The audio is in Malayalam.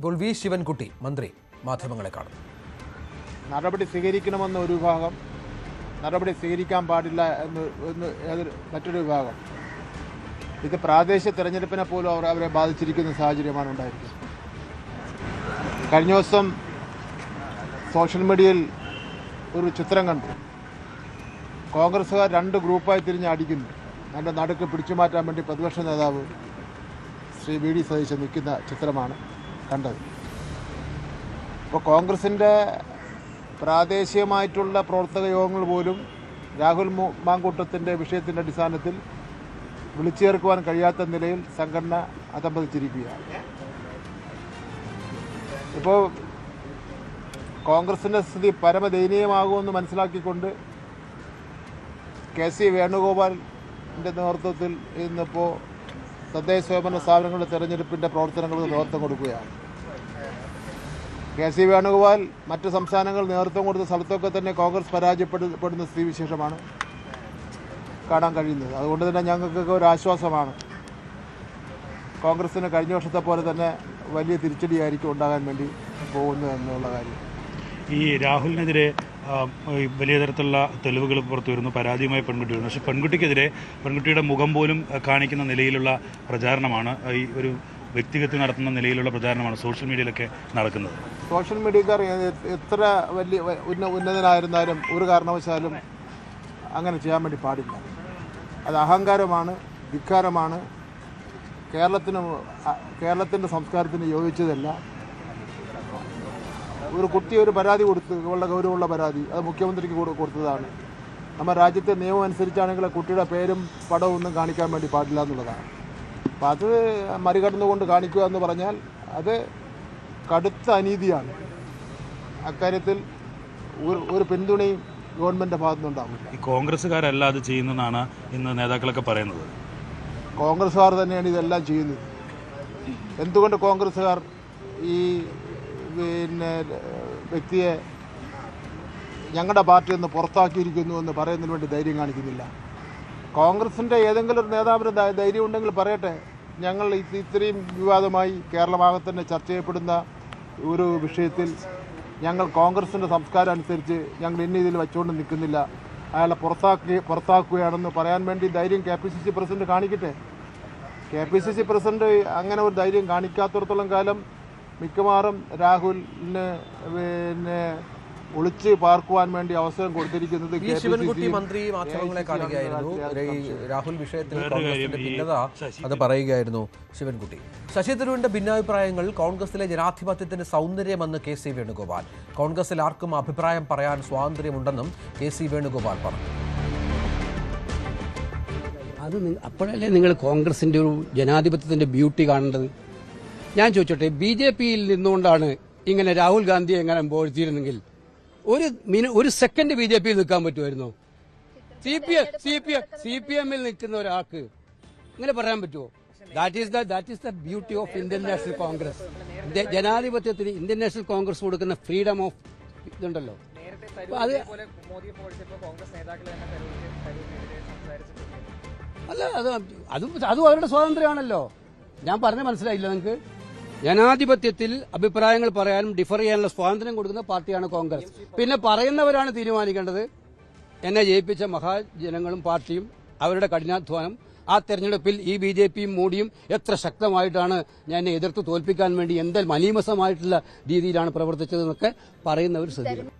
ഇപ്പോൾ വി ശിവൻകുട്ടി മന്ത്രി മാധ്യമങ്ങളെ കാണും നടപടി സ്വീകരിക്കണമെന്ന ഒരു വിഭാഗം നടപടി സ്വീകരിക്കാൻ പാടില്ല എന്ന് എന്ന് മറ്റൊരു വിഭാഗം. ഇത് പ്രാദേശിക തെരഞ്ഞെടുപ്പിനെ പോലും അവർ അവരെ ബാധിച്ചിരിക്കുന്ന സാഹചര്യമാണ് ഉണ്ടായിരിക്കുന്നത്. കഴിഞ്ഞ ദിവസം സോഷ്യൽ മീഡിയയിൽ ഒരു ചിത്രം കണ്ടു. കോൺഗ്രസ്സുകാർ രണ്ട് ഗ്രൂപ്പായി തിരിഞ്ഞ് അടിക്കുന്നു. അതിന്റെ നടുക്ക് പിടിച്ചു മാറ്റാൻ വേണ്ടി പ്രതിപക്ഷ നേതാവ് ശ്രീ വി ഡി സതീശൻ നിൽക്കുന്ന ചിത്രമാണ്. കണ്ടത്. ഇപ്പോൾ കോൺഗ്രസിന്റെ പ്രാദേശികമായിട്ടുള്ള പ്രവർത്തക യോഗങ്ങൾ പോലും രാഹുൽ മാങ്കൂട്ടത്തിന്റെ വിഷയത്തിന്റെ അടിസ്ഥാനത്തിൽ വിളിച്ചു ചേർക്കുവാൻ കഴിയാത്ത നിലയിൽ സംഘടന അതമ്പതിച്ചിരിക്കുകയാണ് ഇപ്പോൾ കോൺഗ്രസിന്റെ സ്ഥിതി പരമദയനീയമാകുമെന്ന് മനസ്സിലാക്കിക്കൊണ്ട് കെ സി വേണുഗോപാലിന്റെ നേതൃത്വത്തിൽ ഇന്നിപ്പോൾ തദ്ദേശ സ്വയംഭരണ സ്ഥാപനങ്ങളുടെ തെരഞ്ഞെടുപ്പിന്റെ പ്രവർത്തനങ്ങൾക്ക് നേതൃത്വം കൊടുക്കുകയാണ്. കെ സി വേണുഗോപാൽ മറ്റ് സംസ്ഥാനങ്ങൾ നേതൃത്വം കൊടുത്ത സ്ഥലത്തൊക്കെ തന്നെ കോൺഗ്രസ് പരാജയപ്പെടുന്ന സ്ഥിതിവിശേഷമാണ് കാണാൻ കഴിയുന്നത്. അതുകൊണ്ട് തന്നെ ഞങ്ങൾക്കൊക്കെ ഒരു ആശ്വാസമാണ്. കോൺഗ്രസ്സിന് കഴിഞ്ഞ വർഷത്തെ പോലെ തന്നെ വലിയ തിരിച്ചടിയായിരിക്കും ഉണ്ടാകാൻ വേണ്ടി പോകുന്നത് എന്നുള്ള കാര്യം. ഈ രാഹുലിനെതിരെ വലിയ തരത്തിലുള്ള തെളിവുകൾ പുറത്തു വരുന്നു പരാതിയുമായി പെൺകുട്ടി വരുന്നു. പക്ഷേ പെൺകുട്ടിക്കെതിരെ പെൺകുട്ടിയുടെ മുഖം പോലും കാണിക്കുന്ന നിലയിലുള്ള പ്രചാരണമാണ് ഈ ഒരു വ്യക്തിഗത നടത്തുന്ന നിലയിലുള്ള പ്രചാരണമാണ് സോഷ്യൽ മീഡിയയിലൊക്കെ നടക്കുന്നത്. സോഷ്യൽ മീഡിയക്കാർ എത്ര വലിയ ഉന്നതനായിരുന്നാലും ഒരു കാരണവശാലും അങ്ങനെ ചെയ്യാൻ വേണ്ടി പാടില്ല. അത് അഹങ്കാരമാണ് ധിക്കാരമാണ്. കേരളത്തിന് കേരളത്തിന്റെ സംസ്കാരത്തിന് യോജിച്ചതല്ല. ഒരു കുട്ടി ഒരു പരാതി കൊടുത്ത് വളരെ ഗൗരവമുള്ള പരാതി അത് മുഖ്യമന്ത്രിക്ക് കൊടു- കൊടുത്തതാണ്. നമ്മുടെ രാജ്യത്തെ നിയമം അനുസരിച്ചാണെങ്കിൽ കുട്ടിയുടെ പേരും പടവും ഒന്നും കാണിക്കാൻ വേണ്ടി പാടില്ല എന്നുള്ളതാണ്. അപ്പം അത് മറികടന്നുകൊണ്ട് കാണിക്കുക എന്ന് പറഞ്ഞാൽ അത് കടുത്ത അനീതിയാണ്. അക്കാര്യത്തിൽ ഒരു ഒരു പിന്തുണയും ഗവൺമെന്റ് ഭാഗത്തുനിന്നുണ്ടാവില്ല. ഈ കോൺഗ്രസ്സുകാരല്ല അത് ചെയ്യുന്നതാണ് ഇന്ന് നേതാക്കളൊക്കെ പറയുന്നത്. കോൺഗ്രസ്സുകാർ തന്നെയാണ് ഇതെല്ലാം ചെയ്യുന്നത്. എന്തുകൊണ്ട് കോൺഗ്രസ്സുകാർ ഈ പിന്നെ വ്യക്തിയെ ഞങ്ങളുടെ പാർട്ടിയിൽ നിന്ന് പുറത്താക്കിയിരിക്കുന്നു എന്ന് പറയുന്നതിന് വേണ്ടി ധൈര്യം കാണിക്കുന്നില്ല. കോൺഗ്രസിന്റെ ഏതെങ്കിലും ഒരു നേതാവിന് ധൈര്യം ഉണ്ടെങ്കിൽ പറയട്ടെ. ഞങ്ങൾ ഇത്രയും വിവാദമായി കേരളഭാഗത്ത് തന്നെ ചർച്ച ചെയ്യപ്പെടുന്ന ഒരു വിഷയത്തിൽ ഞങ്ങൾ കോൺഗ്രസിന്റെ സംസ്കാരം അനുസരിച്ച് ഞങ്ങൾ ഇന്ന ഇതിൽ വെച്ചുകൊണ്ട് നിൽക്കുന്നില്ല. അയാളെ പുറത്താക്കി പുറത്താക്കുകയാണെന്ന് പറയാൻ വേണ്ടി ധൈര്യം K P C C president കാണിക്കട്ടെ? K P C C president അങ്ങനെ ഒരു ധൈര്യം കാണിക്കാത്തടത്തോളം കാലം മിക്കവാറും രാഹുലിന് പിന്നെ ഒളിച്ച് പാർക്കുവാൻ വേണ്ടി അവസരം കൊടുത്തിരിക്കുന്നത് ശിവൻകുട്ടി മന്ത്രി മാധ്യമങ്ങളെ കാണുകയായിരുന്നു. രാഹുൽ വിഷയത്തിൽ കോൺഗ്രസിന്റെ ഭിന്നത അത് പറയുകയായിരുന്നു ശിവൻകുട്ടി. ശശി തരൂരിന്റെ ഭിന്നാഭിപ്രായങ്ങൾ കോൺഗ്രസിലെ ജനാധിപത്യത്തിന്റെ സൗന്ദര്യമെന്ന് കെ സി വേണുഗോപാൽ. കോൺഗ്രസിൽ ആർക്കും അഭിപ്രായം പറയാൻ സ്വാതന്ത്ര്യമുണ്ടെന്നും കെ സി വേണുഗോപാൽ പറഞ്ഞു. അത് അപ്പോഴല്ലേ നിങ്ങൾ കോൺഗ്രസിന്റെ ഒരു ജനാധിപത്യത്തിന്റെ ബ്യൂട്ടി കാണേണ്ടത്? ഞാൻ ചോദിച്ചോട്ടെ ബി ജെ പിയിൽ നിന്നുകൊണ്ടാണ് ഇങ്ങനെ രാഹുൽ ഗാന്ധിയെ എങ്ങനെ പോഴ്ത്തിയിരുന്നെങ്കിൽ ഒരു മിനി- ഒരു സെക്കൻഡ് ബി ജെ പിയിൽ നിൽക്കാൻ പറ്റുമായിരുന്നോ. C P M C P M C P എമ്മിൽ നിൽക്കുന്ന ഒരാൾക്ക് ഇങ്ങനെ പറയാൻ പറ്റുമോ? That is the that is the beauty of Indian National Congress ജനാധിപത്യത്തിന് ഇന്ത്യൻ നാഷണൽ കോൺഗ്രസ് കൊടുക്കുന്ന ഫ്രീഡം ഓഫ് ഇതുണ്ടല്ലോ. അത് അല്ല അത് അതും അതും അവരുടെ സ്വാതന്ത്ര്യമാണല്ലോ. ഞാൻ പറഞ്ഞ മനസ്സിലായില്ല നിങ്ങൾക്ക് ജനാധിപത്യത്തിൽ അഭിപ്രായങ്ങൾ പറയാനും ഡിഫർ ചെയ്യാനുള്ള സ്വാതന്ത്ര്യം കൊടുക്കുന്ന പാർട്ടിയാണ് കോൺഗ്രസ്. പിന്നെ പറയുന്നവരാണ് തീരുമാനിക്കേണ്ടത്. എന്നെ ജയിപ്പിച്ച മഹാജനങ്ങളും പാർട്ടിയും അവരുടെ കഠിനാധ്വാനം ആ തെരഞ്ഞെടുപ്പിൽ ഈ ബി ജെ പിയും മോഡിയും എത്ര ശക്തമായിട്ടാണ് ഞാൻ എതിർത്ത് തോൽപ്പിക്കാൻ വേണ്ടി എന്തെങ്കിലും അനീമസമായിട്ടുള്ള രീതിയിലാണ് പ്രവർത്തിച്ചതെന്നൊക്കെ പറയുന്നവർ ശ്രദ്ധിക്കണം.